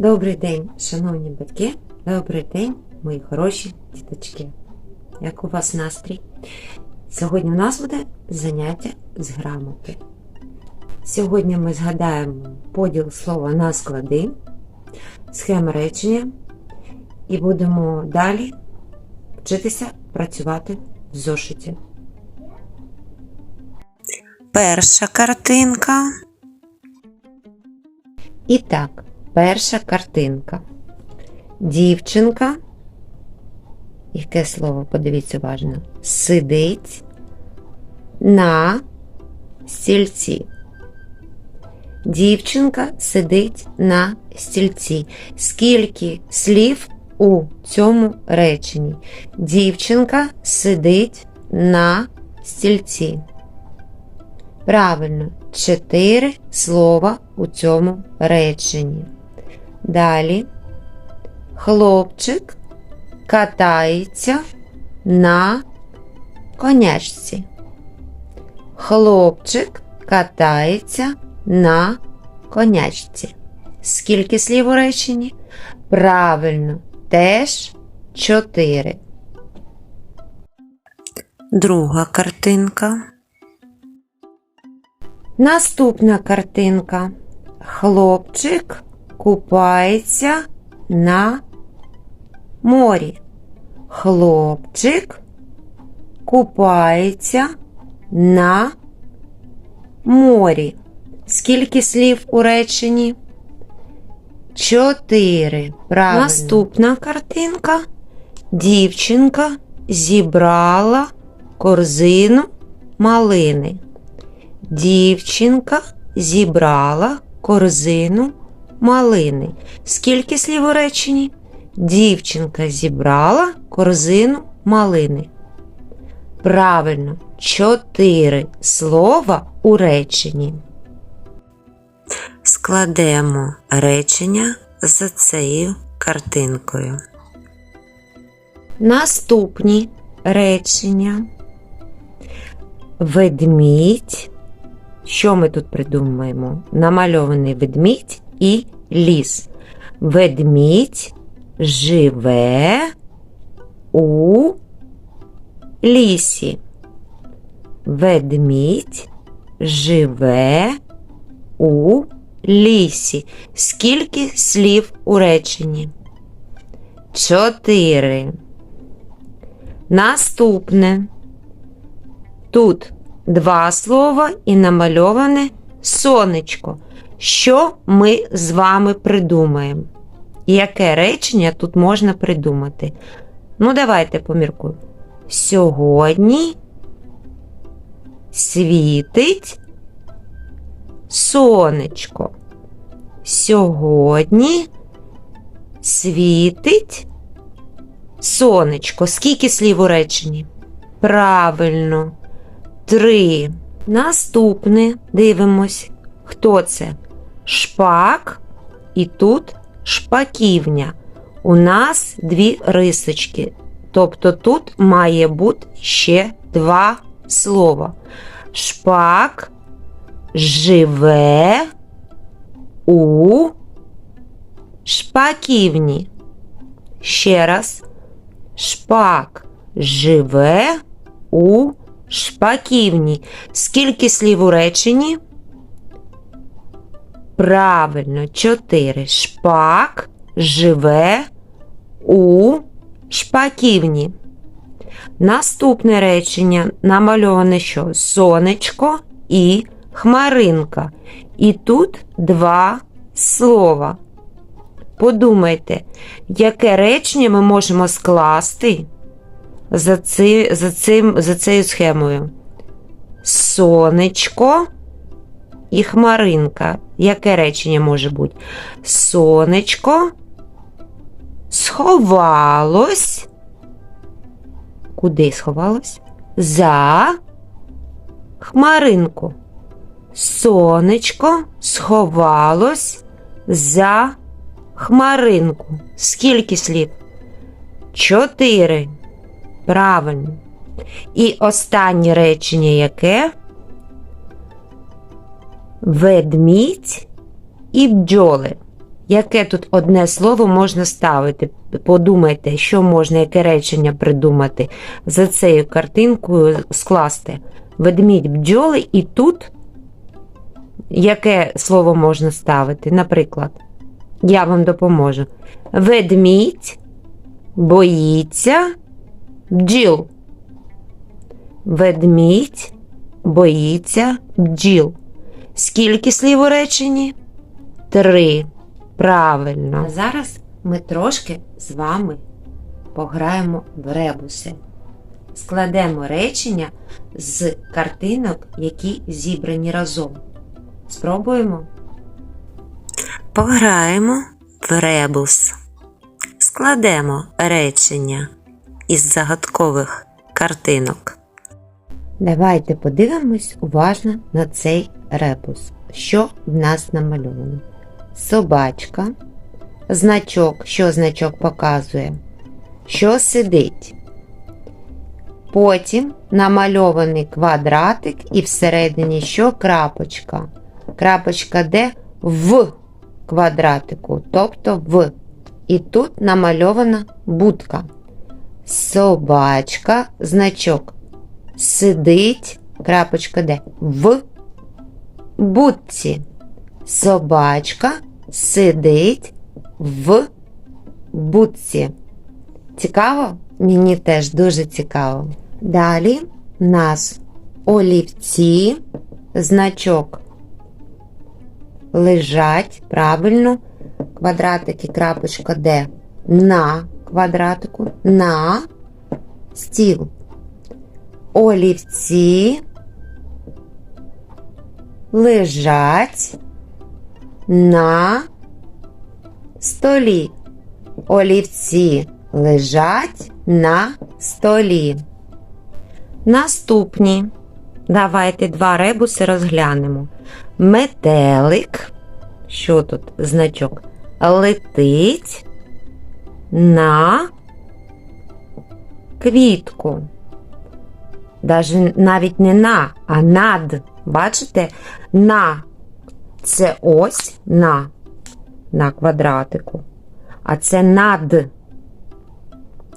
Добрий день, шановні батьки, добрий день, мої хороші діточки. Як у вас настрій? Сьогодні у нас буде заняття з грамоти. Сьогодні ми згадаємо поділ слова на склади, схеми речення і будемо далі вчитися працювати в зошиті. Перша картинка. І так, перша картинка. Дівчинка. Яке слово, подивіться уважно. Сидить на стільці. Дівчинка сидить на стільці. Скільки слів у цьому реченні? Дівчинка сидить на стільці. Правильно, чотири слова у цьому реченні. Далі хлопчик катається на конячці. Хлопчик катається на конячці. Скільки слів у реченні? Правильно, теж чотири. Друга картинка. Наступна картинка. Хлопчик купається на морі. Хлопчик купається на морі. Скільки слів у реченні? Чотири. Правильно. Наступна картинка. Дівчинка зібрала корзину малини. Дівчинка зібрала корзину малини. Скільки слів у реченні? Дівчинка зібрала корзину малини. Правильно, чотири слова у реченні. Складемо речення за цією картинкою. Наступні речення. Ведмідь. Що ми тут придумаємо? Намальований ведмідь і ліс. Ведмідь живе у лісі. Ведмідь живе у лісі. Скільки слів у реченні? Чотири. Наступне. Тут два слова і намальоване сонечко. Що ми з вами придумаємо? Яке речення тут можна придумати? Ну, давайте поміркуємо. Сьогодні світить сонечко. Сьогодні світить сонечко. Скільки слів у реченні? Правильно. Три. Наступне дивимось. Хто це? Шпак і тут шпаківня. У нас дві рисочки. Тобто тут має бути ще два слова. Шпак живе у шпаківні. Ще раз. Шпак живе у шпаківні. Скільки слів у реченні? Правильно, чотири. Шпак живе у шпаківні. Наступне речення намальоване що? Сонечко і хмаринка. І тут два слова. Подумайте, яке речення ми можемо скласти за, ци, за, цим, за цією схемою? Сонечко і хмаринка. Яке речення може бути? Сонечко сховалось. Куди сховалось? За хмаринку. Сонечко сховалось за хмаринку. Скільки слів? Чотири. Правильно. І останнє речення яке? Ведмідь і бджоли. яке тут одне слово можна ставити? Подумайте, що можна, яке речення придумати за цією картинкою скласти. Ведмідь бджоли, і тут яке слово можна ставити? Наприклад, я вам допоможу. Ведмідь боїться бджіл. Ведмідь боїться бджіл. Скільки слів у реченні? Три. Правильно. А зараз ми трошки з вами пограємо в ребуси. Складемо речення з картинок, які зібрані разом. Спробуємо. Пограємо в ребус. Складемо речення із загадкових картинок. Давайте подивимось уважно на цей ребус. Що в нас намальовано? Собачка, значок, що значок показує, що сидить. Потім намальований квадратик і всередині що крапочка. Крапочка де в квадратику, тобто в. І тут намальована будка. Собачка, значок сидить, крапочка де, в будці. Собачка сидить в будці. Цікаво? Мені теж дуже цікаво. Далі в нас олівці, значок лежать, правильно, квадратики, крапочка де на квадратику, на стіл олівці лежать на столі. Олівці лежать на столі. Наступні. Давайте два ребуси розглянемо. Метелик. Що тут значок? Летить на квітку. Даже навіть не на, а над. Бачите? На це ось на, на квадратику. А це над.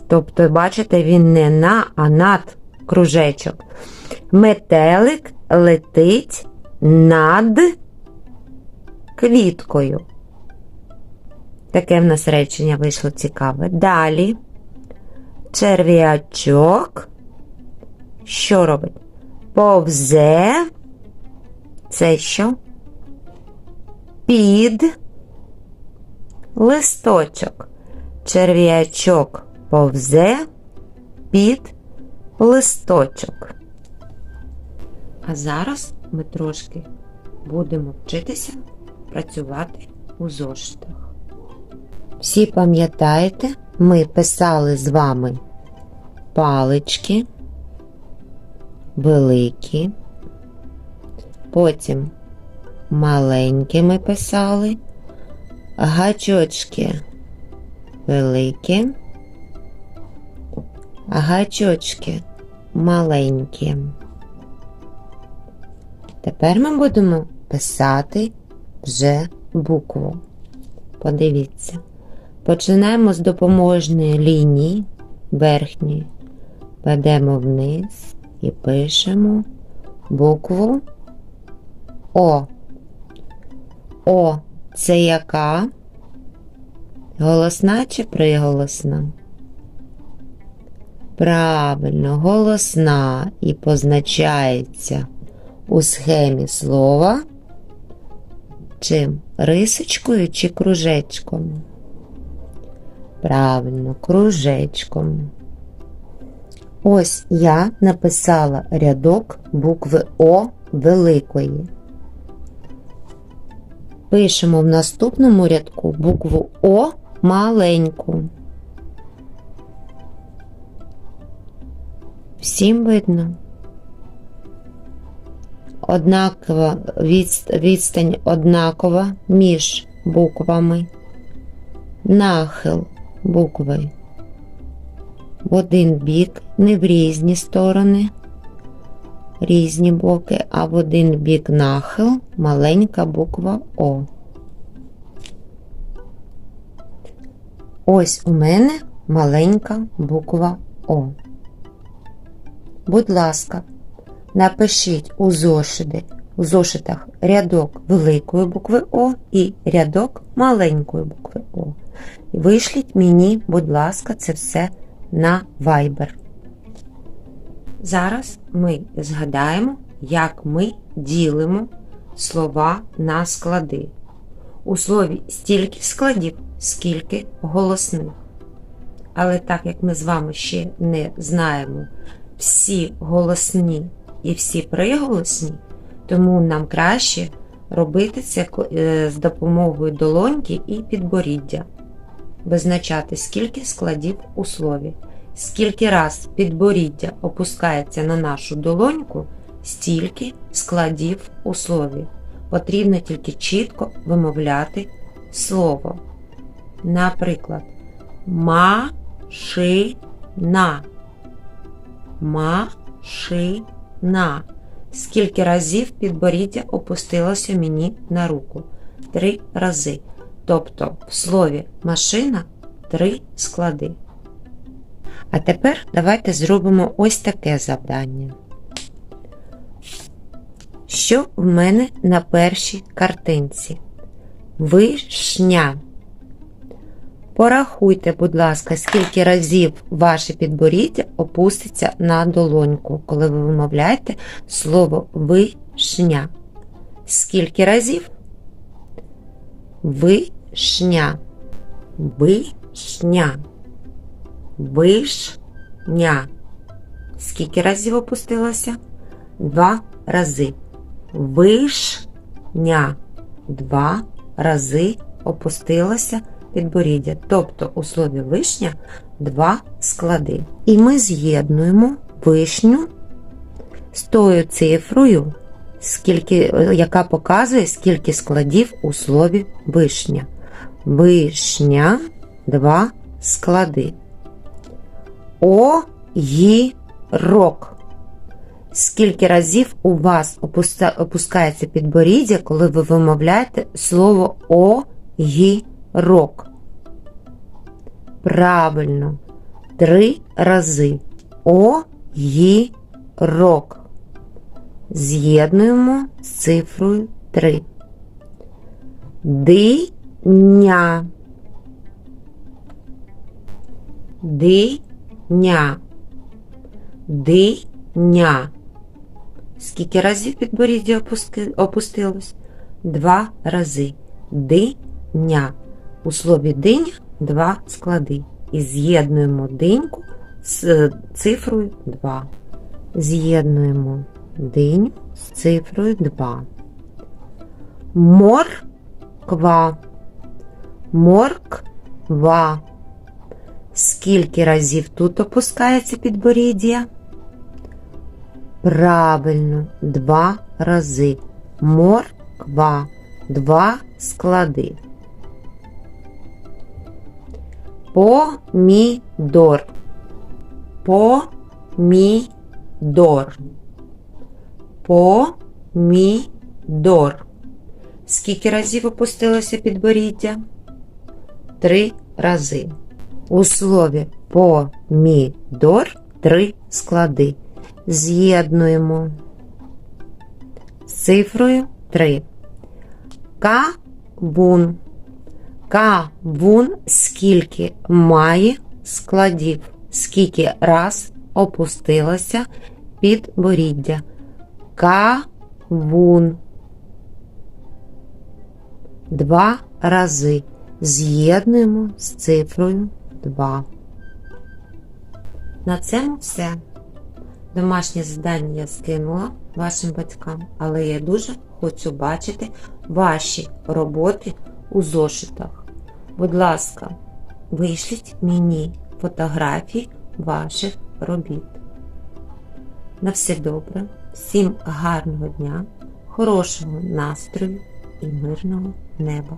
Тобто, бачите, він не на, а над кружечок. Метелик летить над квіткою. Таке в нас речення вийшло цікаве. Далі черв'ячок що робить? Повзе. Це що? Під листочок. Черв'ячок повзе під листочок. А зараз ми трошки будемо вчитися працювати у зошитах. Всі пам'ятаєте, ми писали з вами палички великі, потім маленькі ми писали, гачочки великі, гачочки маленькі. Тепер ми будемо писати вже букву. Подивіться. Починаємо з допоможної лінії верхньої, ведемо вниз і пишемо букву О. О це яка? Голосна чи приголосна? Правильно, голосна і позначається у схемі слова чим? Рисочкою чи кружечком? Правильно, кружечком. Ось я написала рядок букви О великої. Пишемо в наступному рядку букву О маленьку. Всім видно. Однакова відстань однакова між буквами. Нахил букви один бік, не в різні сторони, різні боки, а в один бік нахил маленька буква О. Ось у мене маленька буква О. Будь ласка, напишіть у зошити, у зошитах рядок великої букви О і рядок маленької букви О. Вишліть мені, будь ласка, це все на Viber. Зараз ми згадаємо, як ми ділимо слова на склади. У слові стільки складів, скільки голосних. Але так як ми з вами ще не знаємо всі голосні і всі приголосні, тому нам краще робити це е, з допомогою долоньки і підборіддя. Визначати, скільки складів у слові. Скільки раз підборіддя опускається на нашу долоньку, стільки складів у слові. Потрібно тільки чітко вимовляти слово. Наприклад, машина. Машина. Скільки разів підборіддя опустилося мені на руку? Три рази. Тобто в слові машина три склади. А тепер давайте зробимо ось таке завдання. Що в мене на першій картинці? Вишня. Порахуйте, будь ласка, скільки разів ваше підборіддя опуститься на долоньку, коли ви вимовляєте слово вишня. Скільки разів? Вишня. Вишня. Вишня. Скільки разів опустилося? Два рази. Вишня. Два рази опустилося підборіддя. Тобто у слові вишня два склади. І ми з'єднуємо вишню з тою цифрою, скільки, яка показує, скільки складів у слові вишня. Вишня два склади. Огірок. Скільки разів у вас опускається підборіддя, коли ви вимовляєте слово огірок? Правильно. Три рази. Огірок. З'єднуємо з цифрою 3. Диня. Диня. Диня. Скільки разів підборіддя опустилось? Два рази. Диня. У слові диня два склади. І з'єднуємо диньку з е, цифрою 2. З'єднуємо диню з цифрою 2. Морква. Морква. Скільки разів тут опускається підборіддя? Правильно, два рази. Морква. Два склади. Помідор. Помідор. Помідор. Скільки разів опустилося підборіддя? Три рази. У слові помідор три склади. З'єднуємо з цифрою 3. Кавун. Кавун скільки має складів, скільки раз опустилося підборіддя. Кавун. Два рази. З'єднуємо з цифрою 2. На цьому все. Домашнє завдання я скинула вашим батькам, але я дуже хочу бачити ваші роботи у зошитах. Будь ласка, вишліть мені фотографії ваших робіт. На все добре, всім гарного дня, хорошого настрою і мирного неба!